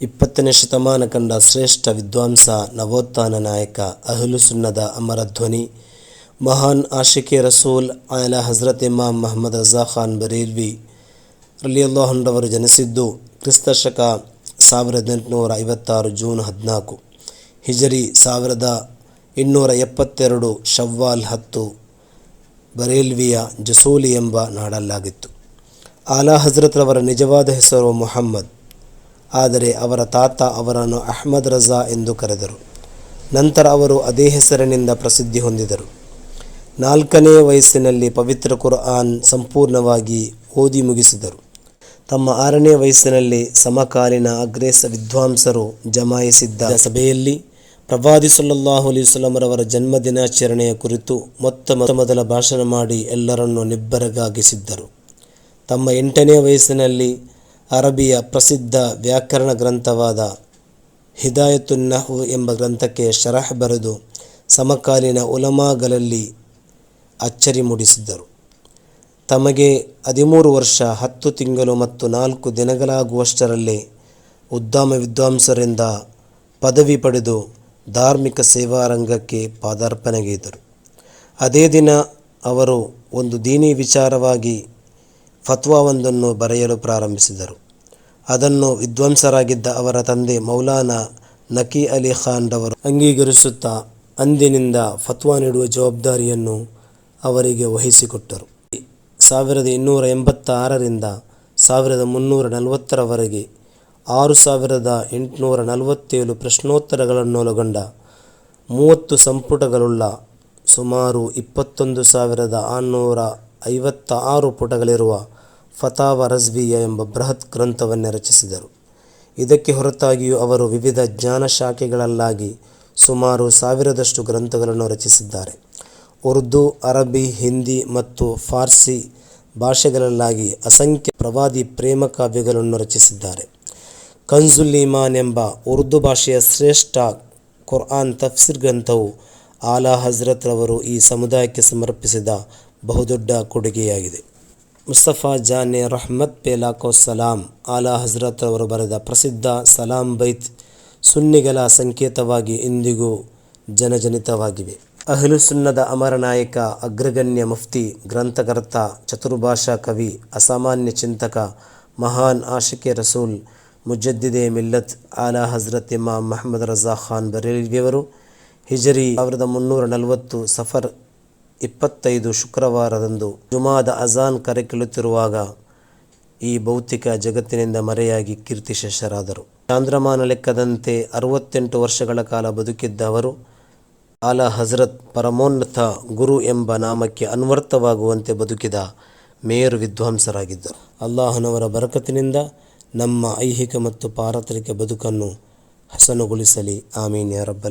ಇಪ್ಪತ್ತನೇ ಶತಮಾನ ಕಂಡ ಶ್ರೇಷ್ಠ ವಿದ್ವಾಂಸ, ನವೋತ್ಥಾನ ನಾಯಕ, ಅಹ್ಲು ಸುನ್ನದ ಅಮರ ಧ್ವನಿ, ಮಹಾನ್ ಆಶಿಕೆ ರಸೂಲ್ ಆಯಲ ಹಜರತ್ ಇಮಾಮ್ ಮಹಮ್ಮದ್ ರಜಾ ಖಾನ್ ಬರೇಲ್ವಿ ರಲಿಯಲ್ಲಾಹನ್ರವರು ಜನಿಸಿದ್ದು ಕ್ರಿಸ್ತ ಶಕ ಸಾವಿರದ ಎಂಟುನೂರ ಐವತ್ತಾರು ಜೂನ್ ಹದಿನಾಲ್ಕು. ಹಿಜರಿ ಸಾವಿರದ ಇನ್ನೂರ ಎಪ್ಪತ್ತೆರಡು ಶವ್ವಾಲ್ ಹತ್ತು ಬರೇಲ್ವಿಯ ಜಸೂಲಿ ಎಂಬ ನಾಡಲ್ಲಾಗಿತ್ತು. ಆಲಾ ಹಜರತ್ರವರ ನಿಜವಾದ ಹೆಸರು ಮುಹಮ್ಮದ್. ಆದರೆ ಅವರ ತಾತ ಅವರನ್ನು ಅಹ್ಮದ್ ರಜಾ ಎಂದು ಕರೆದರು. ನಂತರ ಅವರು ಅದೇ ಹೆಸರಿನಿಂದ ಪ್ರಸಿದ್ಧಿ ಹೊಂದಿದರು. ನಾಲ್ಕನೇ ವಯಸ್ಸಿನಲ್ಲಿ ಪವಿತ್ರ ಕುರ್ಆನ್ ಸಂಪೂರ್ಣವಾಗಿ ಓದಿ ಮುಗಿಸಿದರು. ತಮ್ಮ ಆರನೇ ವಯಸ್ಸಿನಲ್ಲಿ ಸಮಕಾಲೀನ ಅಗ್ರೇಸ ವಿದ್ವಾಂಸರು ಜಮಾಯಿಸಿದ್ದ ಸಭೆಯಲ್ಲಿ ಪ್ರವಾದಿ ಸಲ್ಲಲ್ಲಾಹು ಅಲಿಸ್ಲಮರವರ ಜನ್ಮ ದಿನಾಚರಣೆಯ ಕುರಿತು ಮೊತ್ತ ಮೊದಲ ಭಾಷಣ ಮಾಡಿ ಎಲ್ಲರನ್ನೂ ನಿಬ್ಬರಗಾಗಿಸಿದ್ದರು. ತಮ್ಮ ಎಂಟನೇ ವಯಸ್ಸಿನಲ್ಲಿ ಅರಬಿಯ ಪ್ರಸಿದ್ಧ ವ್ಯಾಕರಣ ಗ್ರಂಥವಾದ ಹಿದಾಯತುನ್ನಹು ಎಂಬ ಗ್ರಂಥಕ್ಕೆ ಶರಹ್ ಬರೆದು ಸಮಕಾಲೀನ ಉಲಮಾಗಲಲ್ಲಿ ಅಚ್ಚರಿ ಮೂಡಿಸಿದ್ದರು. ತಮಗೆ ಹದಿಮೂರು ವರ್ಷ, ಹತ್ತು ತಿಂಗಳು ಮತ್ತು ನಾಲ್ಕು ದಿನಗಳಾಗುವಷ್ಟರಲ್ಲೇ ಉದ್ದಾಮ ವಿದ್ವಾಂಸರಿಂದ ಪದವಿ ಪಡೆದು ಧಾರ್ಮಿಕ ಸೇವಾ ರಂಗಕ್ಕೆ ಪಾದಾರ್ಪಣೆಗೈದರು. ಅದೇ ದಿನ ಅವರು ಒಂದು ದೀನಿ ವಿಚಾರವಾಗಿ ಫತ್ವಾವೊಂದನ್ನು ಬರೆಯಲು ಪ್ರಾರಂಭಿಸಿದರು. ಅದನ್ನು ವಿದ್ವಾಂಸರಾಗಿದ್ದ ಅವರ ತಂದೆ ಮೌಲಾನಾ ನಕಿ ಅಲಿ ಖಾನ್ ರವರು ಅಂಗೀಕರಿಸುತ್ತಾ ಅಂದಿನಿಂದ ಫತ್ವಾ ನೀಡುವ ಜವಾಬ್ದಾರಿಯನ್ನು ಅವರಿಗೆ ವಹಿಸಿಕೊಟ್ಟರು. ಸಾವಿರದ ಇನ್ನೂರ ಎಂಬತ್ತ ಆರರಿಂದ ಸಾವಿರದ ಮುನ್ನೂರ ನಲವತ್ತರವರೆಗೆ ಆರು ಸಾವಿರದ ಎಂಟುನೂರ ನಲವತ್ತೇಳು ಪ್ರಶ್ನೋತ್ತರಗಳನ್ನೊಳಗೊಂಡ ಮೂವತ್ತು ಸಂಪುಟಗಳುಳ್ಳ ಸುಮಾರು ಇಪ್ಪತ್ತೊಂದು ಸಾವಿರದ ಆರುನೂರ ಐವತ್ತ ಆರು ಪುಟಗಳಿರುವ ಫತಾವ ರಜ್ವಿಯ ಎಂಬ ಬೃಹತ್ ಗ್ರಂಥವನ್ನೇ ರಚಿಸಿದರು. ಇದಕ್ಕೆ ಹೊರತಾಗಿಯೂ ಅವರು ವಿವಿಧ ಜ್ಞಾನ ಶಾಖೆಗಳಲ್ಲಾಗಿ ಸುಮಾರು ಸಾವಿರದಷ್ಟು ಗ್ರಂಥಗಳನ್ನು ರಚಿಸಿದ್ದಾರೆ. ಉರ್ದು, ಅರಬಿ, ಹಿಂದಿ ಮತ್ತು ಫಾರ್ಸಿ ಭಾಷೆಗಳಲ್ಲಾಗಿ ಅಸಂಖ್ಯ ಪ್ರವಾದಿ ಪ್ರೇಮ ಕಾವ್ಯಗಳನ್ನು ರಚಿಸಿದ್ದಾರೆ. ಈಮಾನ್ ಎಂಬ ಉರ್ದು ಭಾಷೆಯ ಶ್ರೇಷ್ಠ ಕುರ್ಆನ್ ತಫ್ಸಿರ್ ಗ್ರಂಥವು ಆಲಾ ಹಜ್ರತ್ರವರು ಈ ಸಮುದಾಯಕ್ಕೆ ಸಮರ್ಪಿಸಿದ ಬಹುದೊಡ್ಡ ಕೊಡುಗೆಯಾಗಿದೆ. ಮುಸ್ತಫಾ ಜಾನೆ ರಹ್ಮತ್ ಪೇಲಾಕೋ ಸಲಾಂ. ಆಲಾ ಹಜರತ್ ಅವರು ಬರೆದ ಪ್ರಸಿದ್ಧ ಸಲಾಂ ಬೈತ್ ಸುನ್ನಿಗಳ ಸಂಕೇತವಾಗಿ ಇಂದಿಗೂ ಜನಜನಿತವಾಗಿವೆ. ಅಹ್ಲು ಸುನ್ನದ ಅಮರ ನಾಯಕ, ಅಗ್ರಗಣ್ಯ ಮುಫ್ತಿ, ಗ್ರಂಥಕರ್ತ, ಚತುರ್ಭಾಷಾ ಕವಿ, ಅಸಾಮಾನ್ಯ ಚಿಂತಕ, ಮಹಾನ್ ಆಶಿಕೆ ರಸೂಲ್, ಮುಜದ್ದಿದೆ ಮಿಲ್ಲತ್, ಆಲಾ ಹಜರತ್ ಇಮಾಮ್ ಮಹಮ್ಮದ್ ರಜಾ ಖಾನ್ ಬರೇಲಿಯವರು ಹಿಜರಿ, ಸಾವಿರದ ಮುನ್ನೂರ ನಲವತ್ತು ಸಫರ್ ಇಪ್ಪತ್ತೈದು ಶುಕ್ರವಾರದಂದು ಜುಮಾದ ಅಜಾನ್ ಕರೆ ಕೇಳುತ್ತಿರುವಾಗ ಈ ಭೌತಿಕ ಜಗತ್ತಿನಿಂದ ಮರೆಯಾಗಿ ಕೀರ್ತಿಶೇಷರಾದರು. ಚಾಂದ್ರಮಾನ ಲೆಕ್ಕದಂತೆ ಅರವತ್ತೆಂಟು ವರ್ಷಗಳ ಕಾಲ ಬದುಕಿದ್ದ ಅವರು, ಆಲಾ ಹಜರತ್ ಪರಮೋನ್ನತ ಗುರು ಎಂಬ ನಾಮಕ್ಕೆ ಅನ್ವರ್ಥವಾಗುವಂತೆ ಬದುಕಿದ ಮೇರು ವಿದ್ವಾಂಸರಾಗಿದ್ದರು. ಅಲ್ಲಾಹನವರ ಬರಕತಿನಿಂದ ನಮ್ಮ ಐಹಿಕ ಮತ್ತು ಪಾರತ್ರಿಕ ಬದುಕನ್ನು ಹಸನುಗೊಳಿಸಲಿ. ಆಮೀನ್ ರಬ್ಬಲ್